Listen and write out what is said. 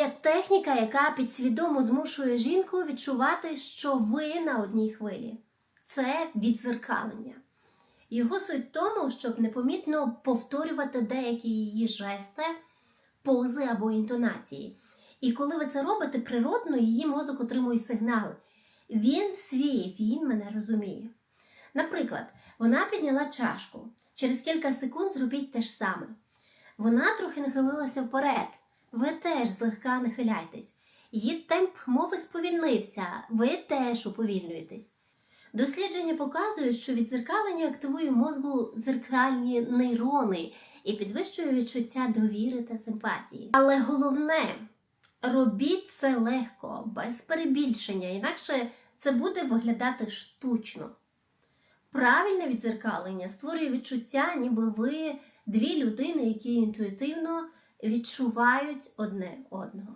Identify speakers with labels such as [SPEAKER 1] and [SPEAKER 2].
[SPEAKER 1] Є техніка, яка підсвідомо змушує жінку відчувати, що ви на одній хвилі. Це відзеркалення. Його суть в тому, щоб непомітно повторювати деякі її жести, пози або інтонації. І коли ви це робите природно, її мозок отримує сигнали. Він свій, він мене розуміє. Наприклад, вона підняла чашку. Через кілька секунд зробіть те ж саме. Вона трохи нахилилася вперед. Ви теж злегка нахиляйтесь. Її темп мови сповільнився, ви теж уповільнюєтесь. Дослідження показують, що відзеркалення активує в мозку зеркальні нейрони і підвищує відчуття довіри та симпатії. Але головне, робіть це легко, без перебільшення, інакше це буде виглядати штучно. Правильне відзеркалення створює відчуття, ніби ви дві людини, які інтуїтивно відчувають одне одного.